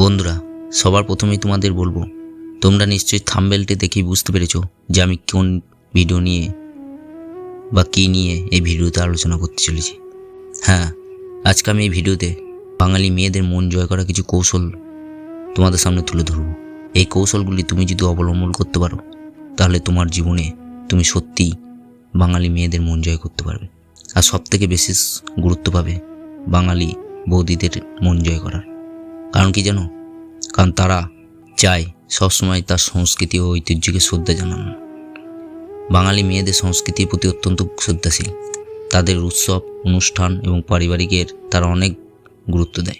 বন্ধুরা, সবার প্রথমেই তোমাদের বলব, তোমরা নিশ্চয়ই থাম্বেলটি দেখেই বুঝতে পেরেছ যে আমি কোন ভিডিও নিয়ে বা কী নিয়ে এই ভিডিওতে আলোচনা করতে চলেছি। হ্যাঁ আজকে আমি এই ভিডিওতে বাঙালি মেয়েদের মন জয় করা কিছু কৌশল তোমাদের সামনে তুলে ধরবো। এই কৌশলগুলি তুমি যদি অবলম্বন করতে পারো, তাহলে তোমার জীবনে তুমি সত্যিই বাঙালি মেয়েদের মন জয় করতে পারবে। আর সব থেকে বেশি গুরুত্ব পাবে বাঙালি বৌদিদের মন জয় করার। কারণ কি জানো? কারণ তারা চায় সবসময় তার সংস্কৃতি ও ঐতিহ্যকে শ্রদ্ধা জানানো। বাঙালি মেয়েদের সংস্কৃতির প্রতি অত্যন্ত শ্রদ্ধাশীল। তাদের উৎসব, অনুষ্ঠান এবং পারিবারিকের তারা অনেক গুরুত্ব দেয়।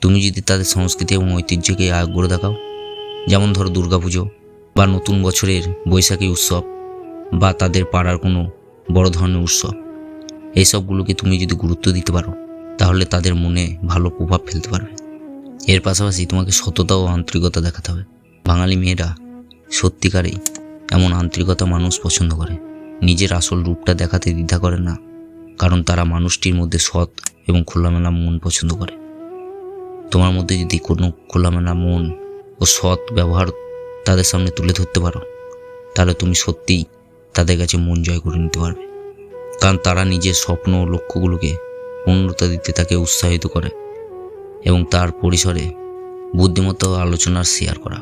তুমি যদি তাদের সংস্কৃতি এবং ঐতিহ্যকে আগ্রহ দেখাও, যেমন ধরো দুর্গাপুজো বা নতুন বছরের বৈশাখী উৎসব বা তাদের পাড়ার কোনো বড় ধরনের উৎসব এইসবগুলোকে তুমি যদি গুরুত্ব দিতে পারো, তাহলে তাদের মনে ভালো প্রভাব ফেলতে পারবে। এর পাশাপাশি তোমাকে সততা ও আন্তরিকতা দেখাতে হবে। বাঙালি মেয়েরা সত্যিকারেই এমন আন্তরিকতা মানুষ পছন্দ করে। নিজের আসল রূপটা দেখাতে দ্বিধা করে না, কারণ তারা মানুষটির মধ্যে সৎ এবং খোলামেলা মন পছন্দ করে। তোমার মধ্যে যদি কোনো খোলামেলা মন ও সৎ ব্যবহার তাদের সামনে তুলে ধরতে পারো, তাহলে তুমি সত্যিই তাদের কাছে মন জয় করে নিতে পারবে। কারণ তারা নিজের স্বপ্ন ও লক্ষ্যগুলোকে পূর্ণতা দিতে তাকে উৎসাহিত করে এবং তার পরিসরে বুদ্ধিমত্তা ও আলোচনার শেয়ার করা।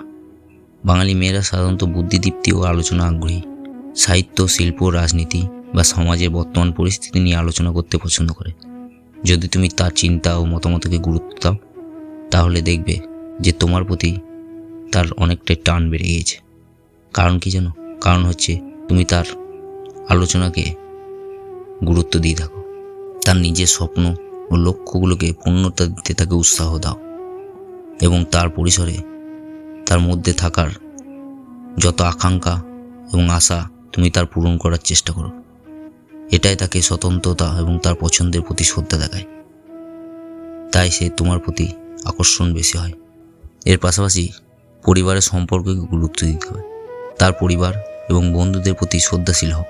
বাঙালি মেয়েরা সাধারণত বুদ্ধিদীপ্তি ও আলোচনা আগ্রহী। সাহিত্য, শিল্প, রাজনীতি বা সমাজের বর্তমান পরিস্থিতি নিয়ে আলোচনা করতে পছন্দ করে। যদি তুমি তার চিন্তা ও মতামতকে গুরুত্ব দাও, তাহলে দেখবে যে তোমার প্রতি তার অনেকটাই টান বেড়ে গিয়েছে। কারণ কি জানো? কারণ হচ্ছে তুমি তার আলোচনাকে গুরুত্ব দিয়ে থাকো। তার নিজের স্বপ্ন ও লক্ষ্যগুলোকে পূর্ণতা দিতে তাকে উৎসাহ দাও এবং তার পরিসরে তার মধ্যে থাকার যত আকাঙ্ক্ষা এবং আশা তুমি তার পূরণ করার চেষ্টা করো। এটাই তাকে স্বতন্ত্রতা এবং তার পছন্দের প্রতি শ্রদ্ধা দেখায়। তাই সে তোমার প্রতি আকর্ষণ বেশি হয়। এর পাশাপাশি পরিবারের সম্পর্ককে গুরুত্ব দিতে হবে। তার পরিবার এবং বন্ধুদের প্রতি শ্রদ্ধাশীল হও।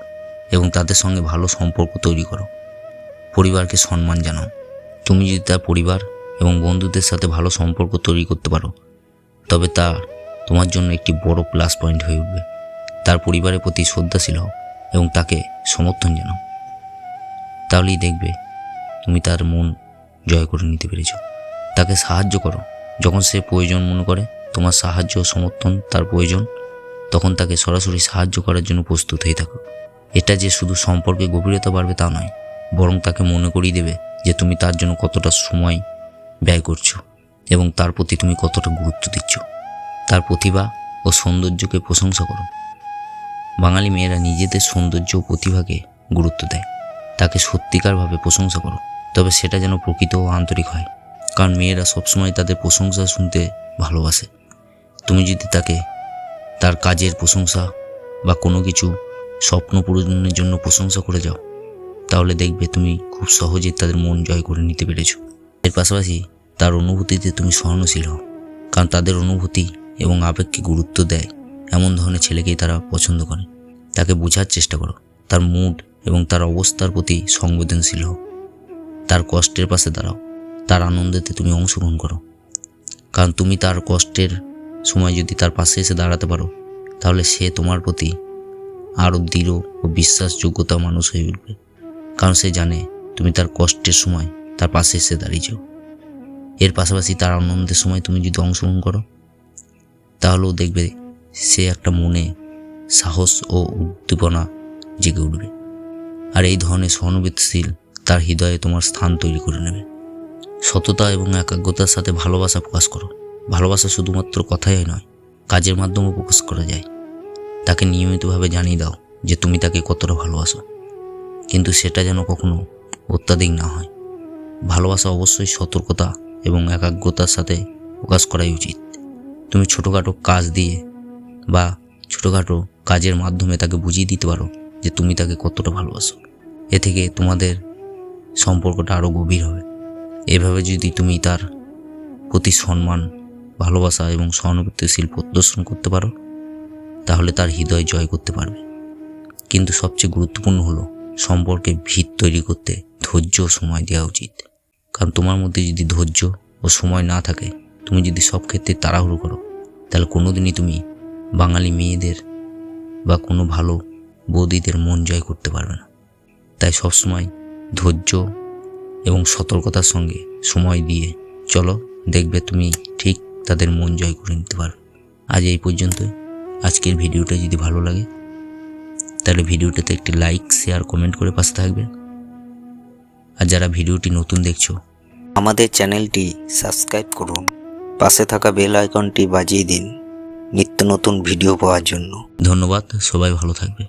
এবং তাদের সঙ্গে ভালো সম্পর্ক তৈরি করো। পরিবারকে সম্মান জানাও। তুমি যদি তার পরিবার এবং বন্ধুদের সাথে ভালো সম্পর্ক তৈরি করতে পারো, তবে তা তোমার জন্য একটি বড় প্লাস পয়েন্ট হয়ে উঠবে। তার পরিবারের প্রতি শ্রদ্ধাশীল হও এবং তাকে সমর্থন জানাও। তাহলেই দেখবে তুমি তার মন জয় করে নিতে পেরেছ। তাকে সাহায্য করো। যখন সে প্রয়োজন মনে করে, তোমার সাহায্য সমর্থন তার প্রয়োজন, তখন তাকে সরাসরি সাহায্য করার জন্য প্রস্তুত হয়ে থাকো। এটা যে শুধু সম্পর্কে গভীরতা বাড়বে তা নয়, বরং তাকে মনে করিয়ে দেবে যে তুমি তার জন্য কতটা সময় ব্যয় করছ এবং তার প্রতি তুমি কতটা গুরুত্ব দিচ্ছ। তার প্রতিভা ও সৌন্দর্যকে প্রশংসা করো। বাঙালি মেয়েরা নিজেদের সৌন্দর্য ও প্রতিভাকে গুরুত্ব দেয়। তাকে সত্যিকারভাবে প্রশংসা করো। তবে সেটা যেন প্রকৃত ও আন্তরিক হয়, কারণ মেয়েরা সবসময় তাদের প্রশংসা শুনতে ভালোবাসে। তুমি যদি তাকে তার কাজের প্রশংসা বা কোনো কিছু স্বপ্ন পূরণের জন্য প্রশংসা করে যাও। তাহলে দেখবে তুমি খুব সহজেই তাদের মন জয় করে নিতে পেরেছ। এর পাশাপাশি তার অনুভূতিতে তুমি সহনশীল হও, কারণ তাদের অনুভূতি এবং আবেগকে গুরুত্ব দেয় এমন ধরনের ছেলেকেই তারা পছন্দ করে। তাকে বোঝার চেষ্টা করো, তার মুড এবং তার অবস্থার প্রতি সংবেদনশীল হও। তার কষ্টের পাশে দাঁড়াও, তার আনন্দেতে তুমি অংশগ্রহণ করো। কারণ তুমি তার কষ্টের সময় যদি তার পাশে এসে দাঁড়াতে পারো, তাহলে সে তোমার প্রতি আরও দৃঢ় ও বিশ্বাসযোগ্যতা মানুষ হয়ে উঠবে। কারণ সে জানে তুমি তার কষ্টের সময় তার পাশে এসে দাঁড়িয়েছ এর পাশাপাশি তার আনন্দের সময় তুমি যদি অংশগ্রহণ করো, তাহলেও দেখবে সে একটা মনে সাহস ও উদ্দীপনা জেগে উঠবে। আর এই ধরনের সহানুভূতিশীল তার হৃদয়ে তোমার স্থান তৈরি করে নেবে। সততা এবং একাগ্রতার সাথে ভালোবাসা প্রকাশ করো। ভালোবাসা শুধুমাত্র কথাই নয়, কাজের মাধ্যমেও প্রকাশ করা যায়। তাকে নিয়মিতভাবে জানিয়ে দাও যে তুমি তাকে কতটা ভালোবাসো। কিন্তু সেটা যেন কখনো অত্যাধিক না হয়। ভালোবাসা অবশ্যই সতর্কতা এবং একাগ্রতার সাথে প্রকাশ করাই উচিত। তুমি ছোটোখাটো কাজ দিয়ে বা ছোটোখাটো কাজের মাধ্যমে তাকে বুঝিয়ে দিতে পারো যে তুমি তাকে কতটা ভালোবাসো। এ থেকে তোমাদের সম্পর্কটা আরও গভীর হবে। এভাবে যদি তুমি তার প্রতি সম্মান, ভালোবাসা এবং সহানুভূতিশীল প্রদর্শন করতে পারো তাহলে তার হৃদয় জয় করতে পারবে। কিন্তু সবচেয়ে গুরুত্বপূর্ণ হলো সম্পর্কে ভিত তৈরি করতে ধৈর্য ও সময় দেওয়া উচিত। কারণ তোমার মধ্যে যদি ধৈর্য ও সময় না থাকে, তুমি যদি সব ক্ষেত্রে তাড়াহুড়ো করো, তাহলে কোনো দিনই তুমি বাঙালি মেয়েদের বা কোনো ভালো বৌদিদের মন জয় করতে পারবে না। তাই সবসময় ধৈর্য এবং সতর্কতার সঙ্গে সময় দিয়ে চলো, দেখবে তুমি ঠিক তাদের মন জয় করে নিতে পারবে। আজ এই পর্যন্তই। আজকের ভিডিওটা যদি ভালো লাগে তাহলে ভিডিওটাতে একটি লাইক শেয়ার কমেন্ট করে পাশে থাকবেন। আর যারা ভিডিওটি নতুন দেখছ আমাদের চ্যানেলটি সাবস্ক্রাইব করুন পাশে থাকা বেল আইকনটি বাজিয়ে দিন নিত্য নতুন ভিডিও পাওয়ার জন্য। ধন্যবাদ সবাই ভালো থাকবে।